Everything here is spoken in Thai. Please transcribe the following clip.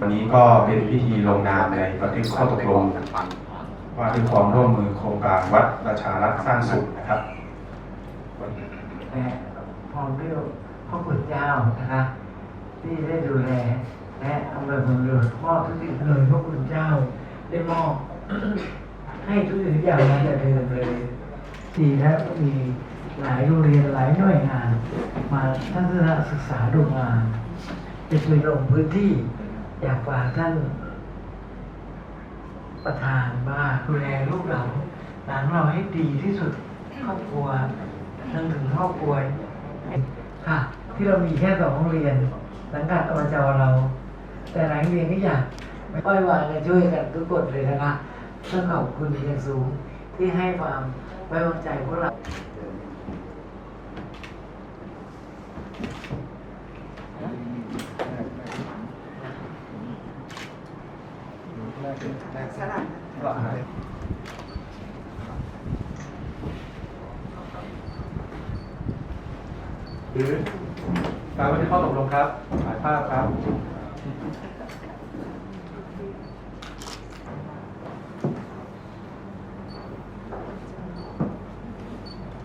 วันนี้ก็เป็นพิธีลงนามในบันทึกข้อตกลงว่าด้วยความร่วมมือโครงการวัดประชารัฐสร้างสุขนะครับพร้อมด้วยพระคุณเจ้านะคะที่ได้ดูแลและอำนวยความสะดวกมอบทุกสิ่งเลยพระคุณเจ้า ได้มอบให้ทุกสิ่งทุกอย่างมาแต่เดิมเลยดีแล้วมีหลายโรงเรียนหลายหน่วยงาน มาทัศนศึกษาดูงานจะช่วยลงพื้นที่ อยากฝากท่านประธานว่าดูแลลูกหลานหลานเราให้ดีที่สุดครอบครัวนึกถึงครอบครัวค่ะ ที่เรามีแค่สองโรงเรียนสังกัดอบจเรา แต่หลายโรงเรียนก็อยากไม่ค่อยวางกันช่วยกันทุกคนเลยนะคะต้องขอบคุณอย่างสูงที่ให้ความไว้วางใจพวกเรา หรือการวันทึกข้อตกลงครับถ่ายภาพครับ